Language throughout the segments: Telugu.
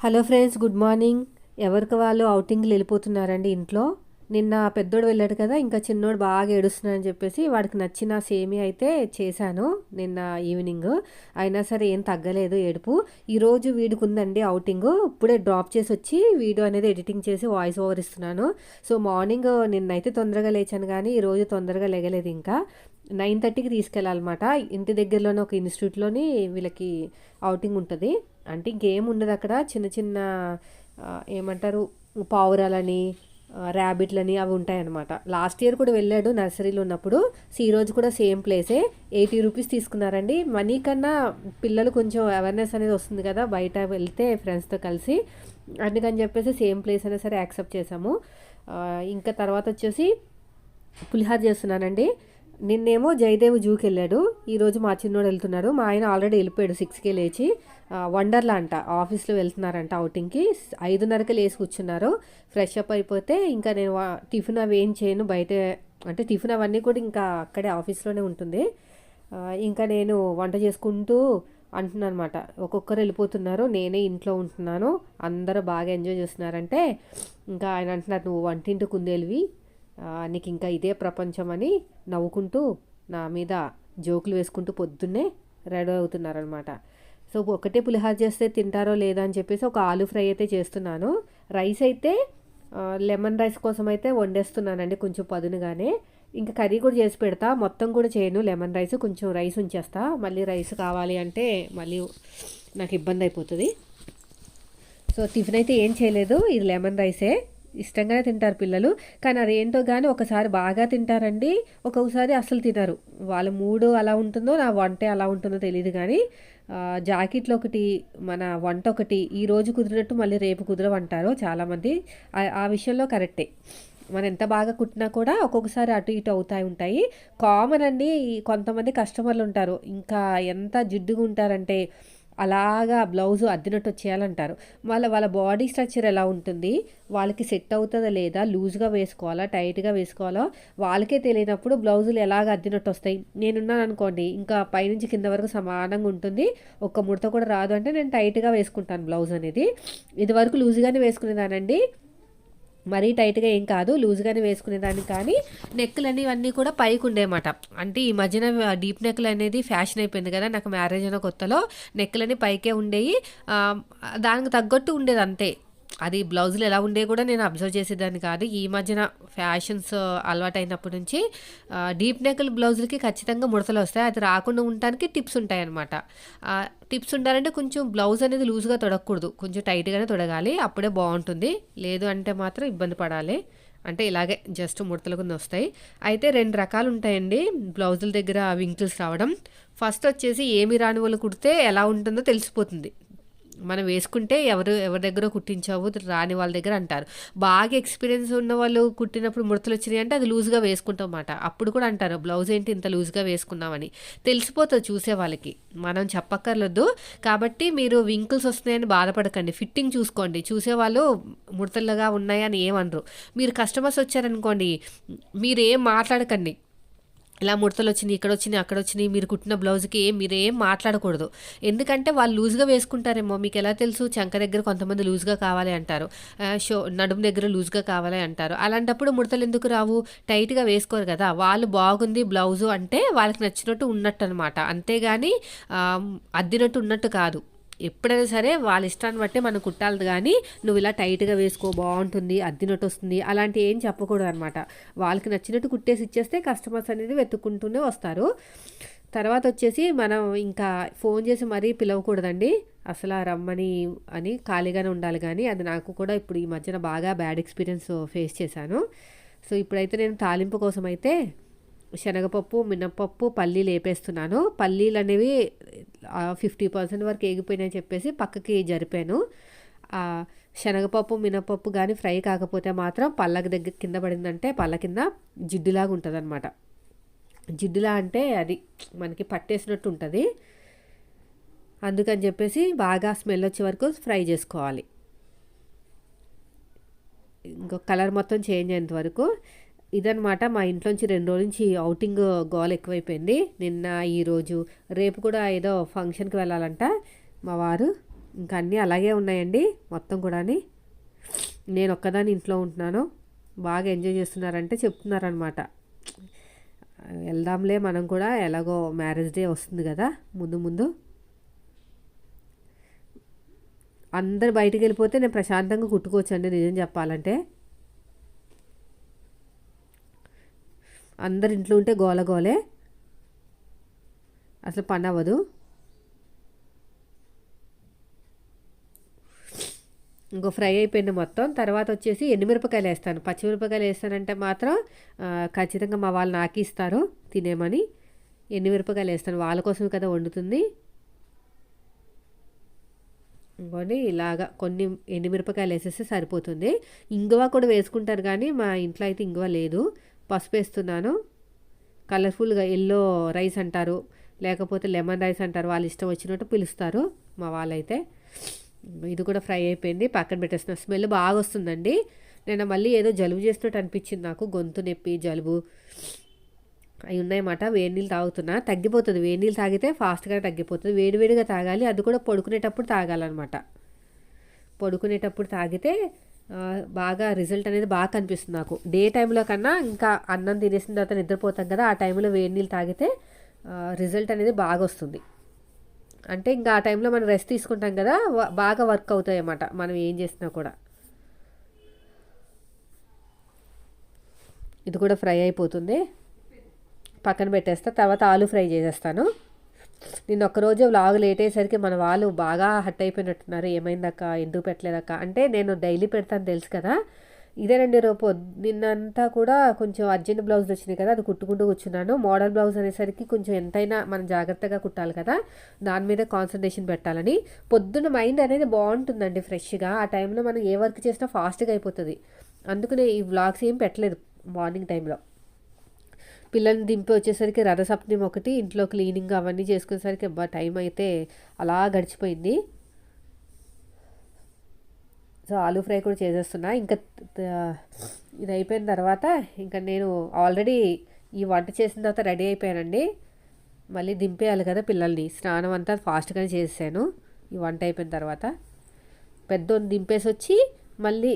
Hello friends good morning. ఎవరికి వాళ్ళు అవుటింగ్లు వెళ్ళిపోతున్నారండి ఇంట్లో? నిన్న పెద్దోడు వెళ్ళాడు కదా ఇంకా చిన్నోడు బాగా ఏడుస్తున్నాడని చెప్పేసి వాడికి నచ్చిన సేమి అయితే చేశాను నిన్న ఈవినింగ్ అయినా సరే ఏం తగ్గలేదు ఏడుపు. ఈరోజు వీడికి ఉందండి అవుటింగ్ ఇప్పుడే డ్రాప్ చేసి వచ్చి వీడియో అనేది ఎడిటింగ్ చేసి వాయిస్ ఓవర్ ఇస్తున్నాను. సో మార్నింగ్ నిన్నైతే తొందరగా లేచాను కానీ ఈరోజు తొందరగా లేగలేదు ఇంకా. నైన్ థర్టీకి తీసుకెళ్ళాలన్నమాట. ఇంటి దగ్గరలోనే ఒక ఇన్స్టిట్యూట్లోని వీళ్ళకి అవుటింగ్ ఉంటుంది. అంటే గేమ్ ఉండదు అక్కడ. చిన్న చిన్న ఏమంటారు పావురాలని ర్యాబిట్లని అవి ఉంటాయన్నమాట. లాస్ట్ ఇయర్ కూడా వెళ్ళాడు నర్సరీలో ఉన్నప్పుడు. సో ఈ రోజు కూడా సేమ్ ప్లేసే ఎయిటీ రూపీస్ తీసుకున్నారండి. మనీ కన్నా పిల్లలు కొంచెం అవేర్నెస్ అనేది వస్తుంది కదా బయట వెళ్తే ఫ్రెండ్స్తో కలిసి. అందుకని చెప్పేసి సేమ్ ప్లేస్ అయినా సరే యాక్సెప్ట్ చేసాము ఇంకా తర్వాత వచ్చేసి పులిహార్ చేస్తున్నానండి. నిన్నేమో జయదేవ్ జూకి వెళ్ళాడు. ఈరోజు మా చిన్నోడు వెళ్తున్నాడు. మా ఆయన ఆల్రెడీ వెళ్ళిపోయాడు సిక్స్కే లేచి. వండర్లా అంట ఆఫీస్లో వెళ్తున్నారంట అవుటింగ్కి ఐదున్నరకే లేచి కూర్చున్నారు. ఫ్రెష్ అప్ అయిపోతే ఇంకా నేను టిఫిన్ అవి ఏం చేయను. బయట అంటే టిఫిన్ అవన్నీ కూడా ఇంకా అక్కడే ఆఫీస్లోనే ఉంటుంది. ఇంకా నేను వంట చేసుకుంటూ అంటున్నాను అనమాట ఒక్కొక్కరు వెళ్ళిపోతున్నారు. నేనే ఇంట్లో ఉంటున్నాను. అందరూ బాగా ఎంజాయ్ చేస్తున్నారంటే ఇంకా ఆయన అంటున్నారు నువ్వు వంటింటి కుందేలివి నీకు ఇంకా ఇదే ప్రపంచం అని నవ్వుకుంటూ నా మీద జోకులు వేసుకుంటూ పొద్దున్నే రెడీ అవుతున్నారనమాట సో ఒకటే పులిహార చేస్తే తింటారో లేదా అని చెప్పేసి ఒక ఆలు ఫ్రై అయితే చేస్తున్నాను. రైస్ అయితే లెమన్ రైస్ కోసం అయితే వండేస్తున్నానండి కొంచెం పదునుగానే. ఇంకా కర్రీ కూడా చేసి పెడతా. మొత్తం కూడా చేయను. లెమన్ రైస్ కొంచెం రైస్ ఉంచేస్తా. మళ్ళీ రైస్ కావాలి అంటే మళ్ళీ నాకు ఇబ్బంది అయిపోతుంది. సో టిఫిన్ అయితే ఏం చేయలేదు. ఇది లెమన్ రైసే. ఇష్టంగానే తింటారు పిల్లలు. కానీ అదేంటో కానీ ఒకసారి బాగా తింటారండి ఒక్కొక్కసారి అస్సలు తినరు. వాళ్ళ మూడు అలా ఉంటుందో నా వంటే అలా ఉంటుందో తెలియదు కానీ జాకెట్లు ఒకటి మన వంట ఒకటి ఈ రోజు కుదిరినట్టు మళ్ళీ రేపు కుదరవంటారు చాలామంది. ఆ- విషయంలో కరెక్టే. మనం ఎంత బాగా కుట్టినా కూడా ఒక్కొక్కసారి అటు ఇటు అవుతాయి ఉంటాయి. కామన్ అండి కొంతమంది కస్టమర్లు ఉంటారు. ఇంకా ఎంత జిడ్డుగా ఉంటారంటే అలాగా బ్లౌజ్ అద్దినట్టు వచ్చేయాలంటారు. వాళ్ళ వాళ్ళ బాడీ స్ట్రక్చర్ ఎలా ఉంటుంది? వాళ్ళకి సెట్ అవుతుందా లేదా? లూజ్గా వేసుకోవాలా? టైట్గా వేసుకోవాలా? వాళ్ళకే తెలియనప్పుడు బ్లౌజులు ఎలాగ అద్దినట్టు వస్తాయి? నేనున్నాను అనుకోండి ఇంకా పైనుంచి కింద వరకు సమానంగా ఉంటుంది. ఒక్క ముడత కూడా రాదు అంటే నేను టైట్గా వేసుకుంటాను బ్లౌజ్ అనేది. ఇది వరకు లూజ్గానే వేసుకునేదానండి. మరీ టైట్గా ఏం కాదు లూజ్గానే వేసుకునేదాన్ని. కానీ నెక్లు అనేవన్నీ కూడా పైకి ఉండేమాట అంటే ఈ మధ్యన డీప్ నెక్లు అనేది ఫ్యాషన్ అయిపోయింది కదా నాకు మ్యారేజ్ అయిన కొత్తలో నెక్లన్నీ పైకే ఉండేవి దానికి తగ్గట్టు ఉండేది అంతే అది బ్లౌజులు ఎలా ఉండే కూడా నేను అబ్జర్వ్ చేసేదాన్ని కాదు. ఈ మధ్యన ఫ్యాషన్స్ అలవాటు అయినప్పటి నుంచి డీప్ నెక్కుల బ్లౌజులకి ఖచ్చితంగా ముడతలు వస్తాయి. అది రాకుండా ఉండటానికి టిప్స్ ఉంటాయి అనమాట టిప్స్ ఉండాలంటే కొంచెం బ్లౌజ్ అనేది లూజ్గా తొడగకూడదు. కొంచెం టైట్గానే తొడగాలి. అప్పుడే బాగుంటుంది. లేదు అంటే మాత్రం ఇబ్బంది పడాలి. అంటే ఇలాగే జస్ట్ ముడతల కింద వస్తాయి. అయితే రెండు రకాలు ఉంటాయండి. బ్లౌజుల దగ్గర వింకిల్స్ రావడం. ఫస్ట్ వచ్చేసి ఏమి రాని వాళ్ళు కుడితే ఎలా ఉంటుందో తెలిసిపోతుంది. మనం వేసుకుంటే ఎవరు ఎవరి దగ్గర కుట్టించావు రాని వాళ్ళ దగ్గర అంటారు. బాగా ఎక్స్పీరియన్స్ ఉన్న వాళ్ళు కుట్టినప్పుడు ముడతలు వచ్చినాయి అంటే అది లూజ్గా వేసుకుంటాం అన్నమాట. అప్పుడు కూడా అంటారు బ్లౌజ్ ఏంటి ఇంత లూజ్గా వేసుకున్నామని తెలిసిపోతుంది చూసే వాళ్ళకి. మనం చెప్పక్కర్లేదు కాబట్టి మీరు వింకిల్స్ వస్తున్నాయని బాధపడకండి. ఫిట్టింగ్ చూసుకోండి. చూసేవాళ్ళు ముడతలుగా ఉన్నాయని ఏమనరు. మీరు కస్టమర్స్ వచ్చారనుకోండి మీరు ఏం మాట్లాడకండి. ఇలా ముడతలు వచ్చినాయి ఇక్కడ వచ్చినాయి అక్కడ వచ్చినాయి మీరు కుట్టిన బ్లౌజ్కి ఏం మీరు ఏం మాట్లాడకూడదు. ఎందుకంటే వాళ్ళు లూజ్గా వేసుకుంటారేమో మీకు ఎలా తెలుసు? చంక దగ్గర కొంతమంది లూజ్గా కావాలి అంటారు. షో నడుము దగ్గర లూజ్గా కావాలి అంటారు. అలాంటప్పుడు ముడతలు ఎందుకు రావు? టైట్గా వేసుకోరు కదా వాళ్ళు బాగుంది బ్లౌజు అంటే వాళ్ళకి నచ్చినట్టు ఉన్నట్టు అనమాట అంతేగాని అద్దినట్టు ఉన్నట్టు కాదు. ఎప్పుడైనా సరే వాళ్ళ ఇష్టాన్ని బట్టే మనం కుట్టాలి కానీ నువ్వు ఇలా టైట్గా వేసుకో బాగుంటుంది అద్దినట్టు వస్తుంది అలాంటి ఏం చెప్పకూడదు అనమాట వాళ్ళకి నచ్చినట్టు కుట్టేసి ఇచ్చేస్తే కస్టమర్స్ అనేది వెతుక్కుంటూనే వస్తారు. తర్వాత వచ్చేసి మనం ఇంకా ఫోన్ చేసి మరీ పిలవకూడదండి. అసలు రమ్మని అని ఖాళీగానే ఉండాలి కానీ అది నాకు కూడా ఇప్పుడు ఈ మధ్యన బాగా బ్యాడ్ ఎక్స్పీరియన్స్ ఫేస్ చేశాను. సో ఇప్పుడైతే నేను తాలింపు కోసం అయితే శనగపప్పు మినప్పప్పు పల్లీలు వేపేస్తున్నాను పల్లీలు అనేవి ఫిఫ్టీ పర్సెంట్ వరకు ఏగిపోయినాయని చెప్పేసి పక్కకి జరిపాను. శనగపప్పు మినపప్పు కానీ ఫ్రై కాకపోతే మాత్రం పళ్ళకి దగ్గర కింద పడిందంటే పళ్ళ కింద జిడ్డులాగా ఉంటుంది అనమాట జిడ్డులా అంటే అది మనకి పట్టేసినట్టు ఉంటుంది. అందుకని చెప్పేసి బాగా స్మెల్ వచ్చే వరకు ఫ్రై చేసుకోవాలి. ఇంకో కలర్ మొత్తం చేంజ్ అయ్యేంత వరకు ఇదనమాట మా ఇంట్లోంచి రెండు రోజుల నుంచి అవుటింగ్ గోల్ ఎక్కువైపోయింది. నిన్న ఈరోజు రేపు కూడా ఏదో ఫంక్షన్కి వెళ్ళాలంట మా వారు. ఇంకా అన్నీ అలాగే ఉన్నాయండి మొత్తం కూడాని. నేను ఒక్కదాని ఇంట్లో ఉంటున్నాను. బాగా ఎంజాయ్ చేస్తున్నారంటే చెప్తున్నారనమాట వెళ్దాంలే మనం కూడా. ఎలాగో మ్యారేజ్ డే వస్తుంది కదా ముందు ముందు. అందరు బయటికి వెళ్ళిపోతే నేను ప్రశాంతంగా కుట్టుకోవచ్చు అండి నిజం చెప్పాలంటే. అందరు ఇంట్లో ఉంటే గోల గోలే. అసలు పని అవ్వదు ఇంకో ఫ్రై అయిపోయింది మొత్తం. తర్వాత వచ్చేసి ఎండుమిరపకాయలు వేస్తాను. పచ్చిమిరపకాయలు వేస్తానంటే మాత్రం ఖచ్చితంగా మా వాళ్ళు నాకు ఇస్తారు తినేమని. ఎండుమిరపకాయలు వేస్తాను. వాళ్ళ కోసం కదా వండుతుంది. ఇంకోండి ఇలాగా కొన్ని ఎండుమిరపకాయలు వేసేస్తే సరిపోతుంది. ఇంగువ కూడా వేసుకుంటారు కానీ మా ఇంట్లో అయితే ఇంగువ లేదు. పసుపు వేస్తున్నాను కలర్ఫుల్గా ఎల్లో రైస్ అంటారు. లేకపోతే లెమన్ రైస్ అంటారు. వాళ్ళు ఇష్టం వచ్చినట్టు పిలుస్తారు మా వాళ్ళైతే. ఇది కూడా ఫ్రై అయిపోయింది. పక్కన పెట్టేసిన స్మెల్ బాగా వస్తుందండి నేను మళ్ళీ ఏదో జలుబు చేస్తున్నట్టు అనిపించింది నాకు. గొంతు నొప్పి జలుబు అవి ఉన్నాయన్నమాట. వేడి నీళ్ళు తాగుతున్నా. తగ్గిపోతుంది. వేడి నీళ్ళు తాగితే ఫాస్ట్గా తగ్గిపోతుంది. వేడివేడిగా తాగాలి. అది కూడా పడుకునేటప్పుడు తాగాలన్నమాట. పడుకునేటప్పుడు తాగితే బాగా రిజల్ట్ అనేది బాగా కనిపిస్తుంది నాకు. డే టైంలో కన్నా ఇంకా అన్నం తినేసిన తర్వాత నిద్రపోతాం కదా ఆ టైంలో వేడి నీళ్ళు తాగితే రిజల్ట్ అనేది బాగా వస్తుంది. అంటే ఇంకా ఆ టైంలో మనం రెస్ట్ తీసుకుంటాం కదా బాగా వర్క్ అవుతాయి అన్నమాట. మనం ఏం చేసినా కూడా. ఇది కూడా ఫ్రై అయిపోతుంది. పక్కన పెట్టేస్తా తర్వాత ఆలు ఫ్రై చేసేస్తాను. నేను ఒక్కరోజు వ్లాగ్ లేట్ అయ్యేసరికి మన వాళ్ళు బాగా హట్ అయిపోయినట్టున్నారు. ఏమైందక్క? ఎందుకు పెట్టలేదక్క? అంటే నేను డైలీ పెడతాను తెలుసు కదా. ఇదేనండి రేపు. నిన్నంతా కూడా కొంచెం అర్జెంట్ బ్లౌజ్ వచ్చినాయి కదా అది కుట్టుకుంటూ కూర్చున్నాను. మోడల్ బ్లౌజ్ అనేసరికి కొంచెం ఎంతైనా మనం జాగ్రత్తగా కుట్టాలి కదా. దాని మీద కాన్సన్ట్రేషన్ పెట్టాలని. పొద్దున్న మైండ్ అనేది బాగుంటుందండి ఫ్రెష్గా ఆ టైంలో మనం ఏ వర్క్ చేసినా ఫాస్ట్గా అయిపోతుంది. అందుకనే ఈ వ్లాగ్స్ ఏం పెట్టలేదు మార్నింగ్ టైంలో పిల్లల్ని దింపి వచ్చేసరికి రథసప్తమి ఒకటి ఇంట్లో క్లీనింగ్ అవన్నీ చేసుకునేసరికి అబ్బా టైం అయితే అలా గడిచిపోయింది. సో ఆలూ ఫ్రై కూడా చేసేస్తున్నా. ఇంకా ఇది అయిపోయిన తర్వాత ఇంకా నేను ఆల్రెడీ ఈ వంట చేసిన తర్వాత రెడీ అయిపోయానండి. మళ్ళీ దింపేయాలి కదా పిల్లల్ని. స్నానం అంతా ఫాస్ట్గానే చేసాను ఈ వంట అయిపోయిన తర్వాత. పెద్దోని దింపేసి వచ్చి మళ్ళీ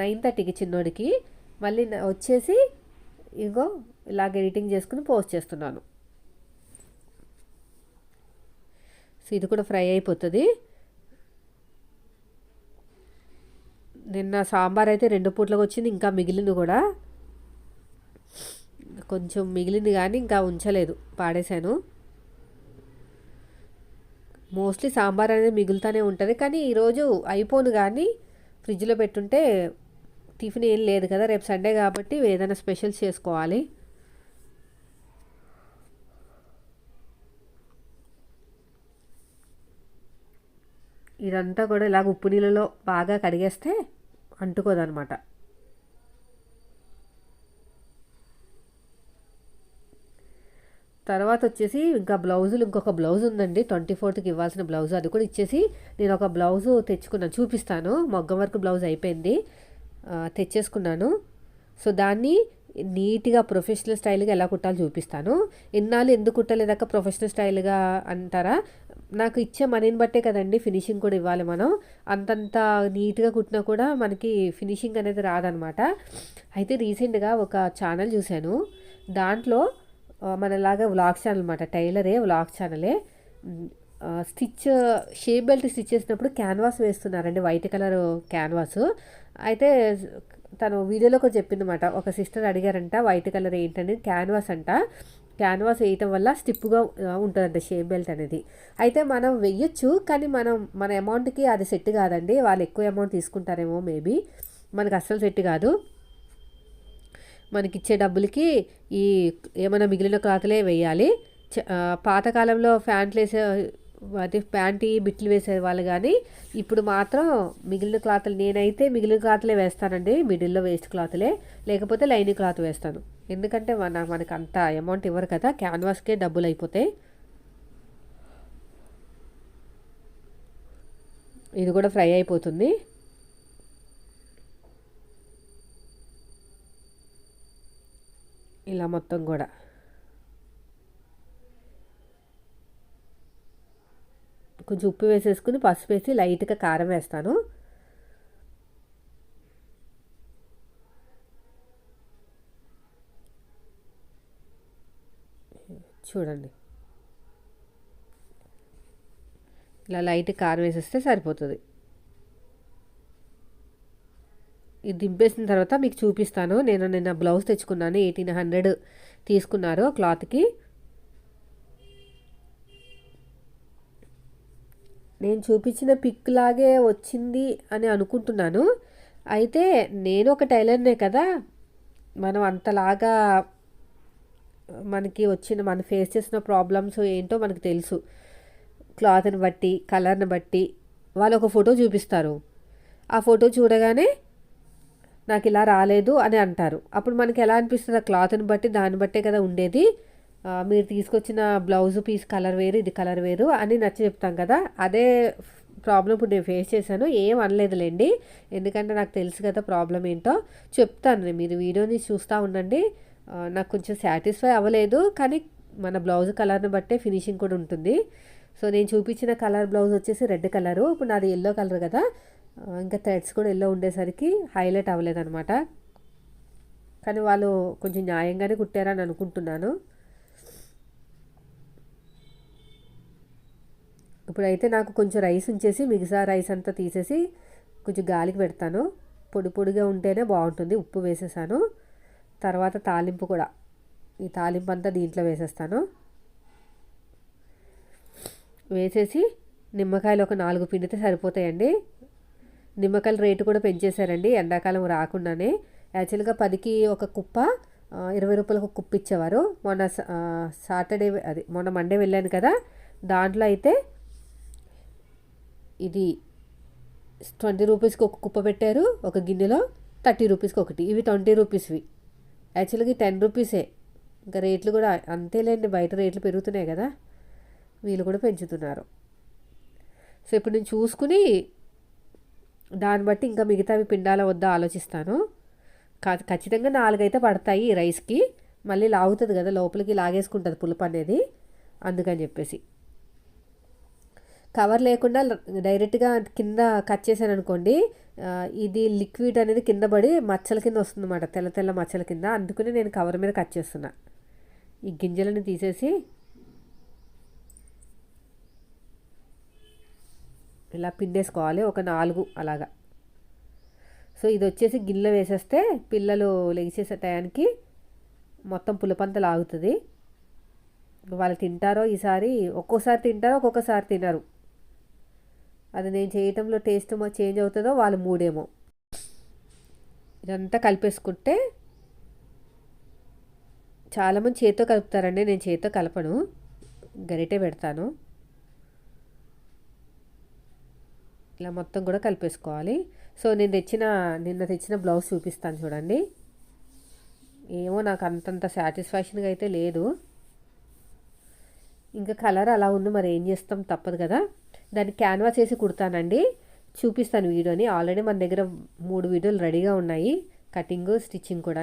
నైన్ థర్టీకి చిన్నోడికి మళ్ళీ వచ్చేసి ఇగో ఇలాగ ఎడిటింగ్ చేసుకుని పోస్ట్ చేస్తున్నాను. సో ఇది కూడా ఫ్రై అయిపోతుంది. నిన్న సాంబార్ అయితే రెండు పూట్లకు వచ్చింది ఇంకా మిగిలింది కూడా. కొంచెం మిగిలింది కానీ ఇంకా ఉంచలేదు పాడేశాను. మోస్ట్లీ సాంబార్ అనేది మిగులుతూనే ఉంటుంది కానీ ఈరోజు అయిపోను కానీ ఫ్రిడ్జ్లో పెట్టుంటే టిఫిన్ ఏం లేదు కదా రేపు సండే కాబట్టి ఏదైనా స్పెషల్స్ చేసుకోవాలి. ఇదంతా కూడా ఇలాగ ఉప్పు నీళ్ళలో బాగా కడిగేస్తే అంటుకోదనమాట. తర్వాత వచ్చేసి ఇంకా బ్లౌజులు ఇంకొక బ్లౌజ్ ఉందండి ట్వంటీ ఫోర్త్కి ఇవ్వాల్సిన బ్లౌజ్. అది కూడా ఇచ్చేసి నేను ఒక బ్లౌజు తెచ్చుకున్నాను చూపిస్తాను. మగ్గం వరకు బ్లౌజ్ అయిపోయింది. తెచ్చేసుకున్నాను. సో దాన్ని నీట్గా ప్రొఫెషనల్ స్టైల్గా ఎలా కుట్టాలో చూపిస్తాను. ఇన్నాళ్ళు ఎందుకు కుట్టలేదాక ప్రొఫెషనల్ స్టైల్గా అంటారా? నాకు ఇచ్చే మనీని బట్టే కదండి ఫినిషింగ్ కూడా ఇవ్వాలి మనం. అంతంత నీట్గా కుట్టినా కూడా మనకి ఫినిషింగ్ అనేది రాదనమాట. అయితే రీసెంట్గా ఒక ఛానల్ చూశాను. దాంట్లో మనలాగా వ్లాగ్ ఛానల్ అనమాట టైలరే వ్లాగ్ ఛానలే. స్టిచ్ షేప్ బెల్ట్ స్టిచ్ చేసినప్పుడు క్యాన్వాస్ వేస్తున్నారండి. White colour canvas. అయితే తను వీడియోలో కూడా చెప్పిందన్నమాట. ఒక సిస్టర్ అడిగారంట వైట్ కలర్ ఏంటని క్యాన్వాస్ అంట. క్యాన్వాస్ వేయటం వల్ల స్టిప్గా ఉంటుందంట షేప్ బెల్ట్ అనేది. అయితే మనం వెయ్యొచ్చు కానీ మనం మన అమౌంట్కి అది సెట్ కాదండి. వాళ్ళు ఎక్కువ అమౌంట్ తీసుకుంటారేమో మేబీ. మనకు అస్సలు సెట్ కాదు. మనకి ఇచ్చే డబ్బులకి ఈ ఏమైనా మిగిలిన క్లాత్లే వేయాలి. పాతకాలంలో ఫ్యాంట్లు వేసే అది ప్యాంటీ బిట్లు వేసే వాళ్ళు కానీ ఇప్పుడు మాత్రం మిగిలిన క్లాత్లు నేనైతే మిగిలిన క్లాత్లే వేస్తానండి. మిడిల్లో వేస్ట్ క్లాత్లే. లేకపోతే లైనింగ్ క్లాత్ వేస్తాను. ఎందుకంటే మన మనకు అంత అమౌంట్ ఇవ్వరు కదా. క్యాన్వాస్కే డబ్బులు అయిపోతాయి ఇది కూడా ఫ్రై అయిపోతుంది. ఇలా మొత్తం కూడా. కొంచెం ఉప్పు వేసేసుకుని పసుపు వేసి లైట్గా కారం వేస్తాను. చూడండి. ఇలా లైట్ కారం వేసేస్తే సరిపోతుంది. ఇది దింపేసిన తర్వాత మీకు చూపిస్తాను. నేను నిన్న బ్లౌజ్ తెచ్చుకున్నాను. ఎయిటీన్ హండ్రెడ్ తీసుకున్నారు క్లాత్కి. నేను చూపించిన పిక్ లాగే వచ్చింది అని అనుకుంటున్నాను. అయితే నేను ఒక టైలర్నే కదా. మనం అంతలాగా మనకి వచ్చిన మన ఫేస్ చేసిన ప్రాబ్లమ్స్ ఏంటో మనకు తెలుసు. క్లాత్ని బట్టి కలర్ని బట్టి వాళ్ళు ఒక ఫోటో చూపిస్తారు. ఆ ఫోటో చూడగానే నాకు ఇలా రాలేదు అని అంటారు. అప్పుడు మనకి ఎలా అనిపిస్తుంది? ఆ క్లాత్ని బట్టి దాన్ని బట్టే కదా ఉండేది. మీరు తీసుకొచ్చిన బ్లౌజ్ పీస్ కలర్ వేరు ఇది కలర్ వేరు అని నచ్చి చెప్తాం కదా. అదే ప్రాబ్లం ఇప్పుడు నేను ఫేస్ చేశాను ఏం అనలేదులేండి. ఎందుకంటే నాకు తెలుసు కదా ప్రాబ్లం ఏంటో. చెప్తాను మీరు వీడియోని చూస్తూ ఉండండి. నాకు కొంచెం సాటిస్ఫై అవ్వలేదు కానీ మన బ్లౌజ్ కలర్ని బట్టే ఫినిషింగ్ కూడా ఉంటుంది. సో నేను చూపించిన కలర్ బ్లౌజ్ వచ్చేసి రెడ్ కలరు ఇప్పుడు నాది ఎల్లో కలర్ కదా. ఇంకా థ్రెడ్స్ కూడా ఎల్లో ఉండేసరికి హైలైట్ అవ్వలేదన్నమాట. కానీ వాళ్ళు కొంచెం న్యాయంగానే కుట్టారని అనుకుంటున్నాను. ఇప్పుడైతే నాకు కొంచెం రైస్ ఉంచేసి మిగతా రైస్ అంతా తీసేసి కొంచెం గాలికి పెడతాను. పొడి పొడిగా ఉంటేనే బాగుంటుంది. ఉప్పు వేసేసాను. తర్వాత తాలింపు కూడా. ఈ తాలింపు అంతా దీంట్లో వేసేస్తాను. వేసేసి నిమ్మకాయలు ఒక నాలుగు పిండితే సరిపోతాయండి. నిమ్మకాయల రేటు కూడా పెంచేశారండి. ఎండాకాలం రాకుండానే. యాక్చువల్గా పదికి ఒక కుప్ప ఇరవై రూపాయలకు కుప్ప ఇచ్చేవారు. మొన్న సాటర్డే అది మొన్న మండే వెళ్ళాను కదా. దాంట్లో అయితే ఇది ట్వంటీ రూపీస్కి ఒక కుప్ప పెట్టారు ఒక గిన్నెలో థర్టీ రూపీస్కి ఒకటి. ఇవి ట్వంటీ రూపీస్వి. యాక్చువల్గా టెన్ రూపీసే. ఇంకా రేట్లు కూడా అంతేలేండి బయట రేట్లు పెరుగుతున్నాయి కదా. వీళ్ళు కూడా పెంచుతున్నారు. సో ఇప్పుడు నేను చూసుకుని దాన్ని బట్టి ఇంకా మిగతావి పిండాల వద్దా ఆలోచిస్తాను. ఖచ్చితంగా నాలుగైతే పడతాయి ఈ రైస్కి. మళ్ళీ లాగుతుంది కదా లోపలికి లాగేసుకుంటుంది పులుపు అనేది. అందుకని చెప్పేసి. కవర్ లేకుండా డైరెక్ట్గా కింద కట్ చేశాను అనుకోండి ఇది లిక్విడ్ అనేది కింద పడి మచ్చల కింద వస్తుందన్నమాట తెల్ల తెల్ల మచ్చల కింద. అందుకునే నేను కవర్ మీద కట్ చేస్తున్నా. ఈ గింజలను తీసేసి ఇలా పిండేసుకోవాలి ఒక నాలుగు అలాగా. సో ఇది వచ్చేసి గిన్నెలో వేసేస్తే పిల్లలు లెగిసేసే టయానికి మొత్తం పులపంత లాగుతుంది. వాళ్ళు తింటారో ఈసారి ఒక్కోసారి తింటారో ఒక్కొక్కసారి తినరు. అది నేను చేయటంలో టేస్ట్ చేంజ్ అవుతుందో వాళ్ళు మూడేమో. ఇదంతా కలిపేసుకుంటే చాలామంది చేతితో కలుపుతారండి నేను చేతితో కలపను. గరిటే పెడతాను. ఇలా మొత్తం కూడా కలిపేసుకోవాలి. సో నేను తెచ్చిన నిన్న తెచ్చిన బ్లౌజ్ చూపిస్తాను చూడండి. ఏమో నాకు అంతంత సాటిస్ఫాక్షన్గా అయితే లేదు. ఇంకా కలర్ అలా ఉంది మరి ఏం చేస్తాం? తప్పదు కదా. దాన్ని క్యాన్వాస్ వేసి కుడతానండి. చూపిస్తాను వీడియోని. ఆల్రెడీ మన దగ్గర మూడు వీడియోలు రెడీగా ఉన్నాయి. కటింగ్ స్టిచ్చింగ్ కూడా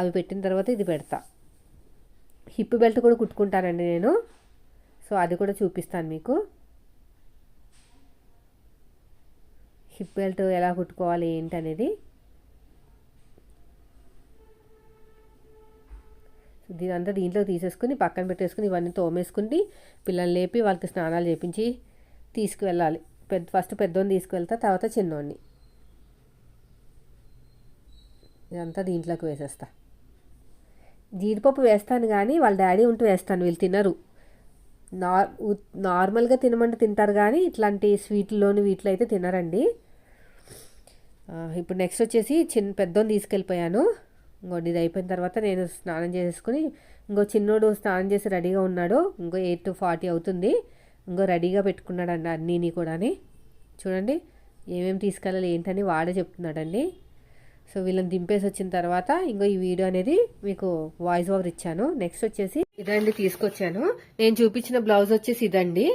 అవి పెట్టిన తర్వాత ఇది పెడతా. హిప్ బెల్ట్ కూడా కుట్టుకుంటానండి నేను. సో అది కూడా చూపిస్తాను మీకు. హిప్ బెల్ట్ ఎలా కుట్టుకోవాలి ఏంటి అనేది దీని అంతా దీంట్లో తీసేసుకుని పక్కన పెట్టేసుకుని ఇవన్నీ తోమేసుకుని పిల్లల్ని లేపి వాళ్ళకి స్నానాలు చేపించి తీసుకువెళ్ళాలి. పెద్ద ఫస్ట్ పెద్దోని తీసుకువెళ్తా తర్వాత చిన్నోడిని ఇదంతా దీంట్లోకి వేసేస్తా. జీడిపప్పు వేస్తాను కానీ వాళ్ళ డాడీ ఉంటూ వేస్తాను వీళ్ళు తినరు. నార్ నార్మల్గా తినమంటే తింటారు కానీ ఇట్లాంటి స్వీట్లోని వీటిలో అయితే తినరండి. ఇప్పుడు నెక్స్ట్ వచ్చేసి చిన్న పెద్దోని తీసుకెళ్ళిపోయాను. ఇంకోటి ఇది అయిపోయిన తర్వాత నేను స్నానం చేసుకుని ఇంకో చిన్నోడు స్నానం చేసి రెడీగా ఉన్నాడు. ఇంకో ఎయిట్ టు ఫార్టీ అవుతుంది. ఇంకో రెడీగా పెట్టుకున్నాడండి అన్నీని కూడా చూడండి ఏమేమి తీసుకెళ్ళాలి ఏంటని వాడే చెప్తున్నాడండి. సో వీళ్ళని దింపేసి వచ్చిన తర్వాత ఇంకో ఈ వీడియో అనేది మీకు వాయిస్ ఓవర్ ఇచ్చాను. నెక్స్ట్ వచ్చేసి ఇదండి తీసుకొచ్చాను. నేను చూపించిన బ్లౌజ్ వచ్చేసి ఇదండి.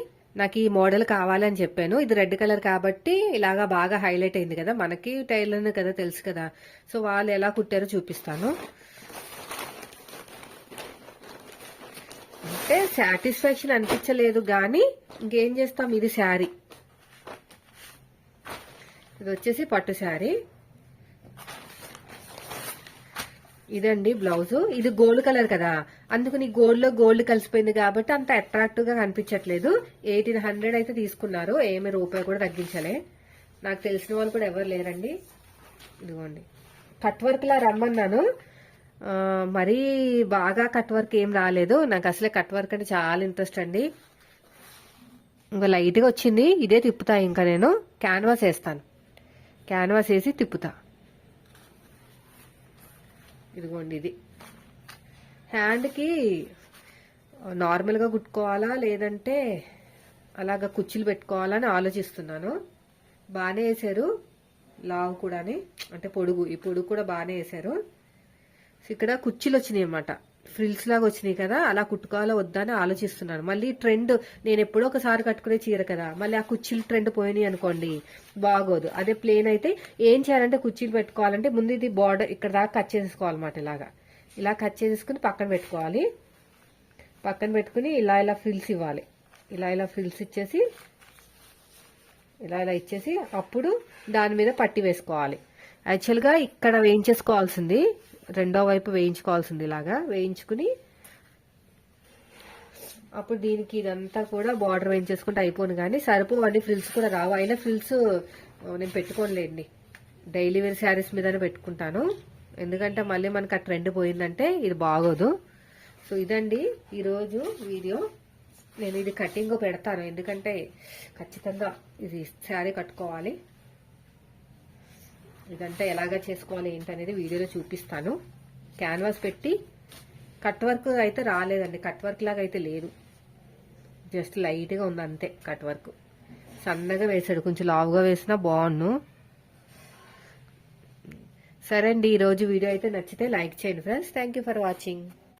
నాకు ఈ మోడల్ కావాలని చెప్పాను. ఇది రెడ్ కలర్ కాబట్టి ఇలాగా బాగా హైలైట్ అయింది కదా. మనకి టైలర్ కదా తెలుసు కదా. సో వాళ్ళు ఎలా కుట్టారో చూపిస్తాను. అంటే సాటిస్ఫాక్షన్ అనిపించలేదు కానీ ఇంకేం చేస్తాం? ఇది శారీ. ఇది వచ్చేసి పట్టు శారీ. ఇదండి బ్లౌజ్. ఇది గోల్డ్ కలర్ కదా. అందుకని గోల్డ్లో గోల్డ్ కలిసిపోయింది కాబట్టి అంత అట్రాక్టివ్గా కనిపించట్లేదు. ఎయిటీన్ హండ్రెడ్ అయితే తీసుకున్నారు. ఏమి రూపాయి కూడా తగ్గించలే. నాకు తెలిసిన వాళ్ళు కూడా ఎవరు లేరండి. ఇదిగోండి. కట్ వర్క్ లా రమ్మన్నాను. మరీ బాగా కట్ వర్క్ ఏం రాలేదు. నాకు అసలే కట్ వర్క్ అంటే చాలా ఇంట్రెస్ట్ అండి. ఇంకా లైట్గా వచ్చింది. ఇదే తిప్పుతా ఇంకా నేను. క్యాన్వాస్ వేస్తాను. క్యాన్వాస్ వేసి తిప్పుతా. ఇదిగోండి ఇది. హ్యాండ్కి నార్మల్గా కుట్టుకోవాలా లేదంటే అలాగ కుర్చీలు పెట్టుకోవాలా అని ఆలోచిస్తున్నాను. బాగానే వేసారు లావు కూడాని. అంటే పొడుగు. ఈ పొడుగు కూడా బాగానే వేసారు ఇక్కడ కుర్చీలు వచ్చినాయి అనమాట ఫ్రిల్స్ లాగా వచ్చినాయి కదా అలా కుట్టుకోవాలో వద్దా అని ఆలోచిస్తున్నాను మళ్ళీ ట్రెండ్ నేను ఎప్పుడో ఒకసారి కట్టుకునే చీర కదా మళ్ళీ ఆ కుర్చీలు ట్రెండ్ పోయినాయి అనుకోండి బాగోదు. అదే ప్లేన్ అయితే ఏం చేయాలంటే కుర్చీలు పెట్టుకోవాలంటే ముందు ఇది బార్డర్ ఇక్కడ దాకా కట్ చేసుకోవాలన్నమాట ఇలాగా. ఇలా కట్ చేసుకుని పక్కన పెట్టుకోవాలి. పక్కన పెట్టుకుని ఇలా ఇలా ఫ్రిల్స్ ఇవ్వాలి. ఇలా ఇలా ఫ్రిల్స్ ఇచ్చేసి ఇలా ఇలా ఇచ్చేసి అప్పుడు దాని మీద పట్టి వేసుకోవాలి. యాక్చువల్గా ఇక్కడ వేయించేసుకోవాల్సింది రెండో వైపు వేయించుకోవాల్సింది ఇలాగా. వేయించుకుని అప్పుడు దీనికి ఇదంతా కూడా బార్డర్ వేయించేసుకుంటే అయిపోను కానీ సరిపోవండి ఫ్రిల్స్ కూడా రావు. అయినా ఫ్రిల్స్ నేను పెట్టుకోనులేండి. డైలీ వేర్ శారీస్ మీదనే పెట్టుకుంటాను. ఎందుకంటే మళ్ళీ మనకు ఆ ట్రెండ్ పోయిందంటే ఇది బాగోదు. సో ఇదండి ఈరోజు వీడియో. నేను ఇది కటింగ్ పెడతాను. ఎందుకంటే ఖచ్చితంగా ఇది శారీ కట్టుకోవాలి. ఇదంతా ఎలాగా చేసుకోవాలి ఏంటనేది వీడియోలో చూపిస్తాను. క్యాన్వాస్ పెట్టి కట్ వర్క్ అయితే రాలేదండి. కట్ వర్క్ లాగా అయితే లేదు. జస్ట్ లైట్గా ఉంది అంతే కట్ వర్క్ సన్నగా వేసాడు కొంచెం లావుగా వేసినా బాగుండు. సరే అండి ఈరోజు వీడియో అయితే నచ్చితే లైక్ చేయండి friends. Thank you for watching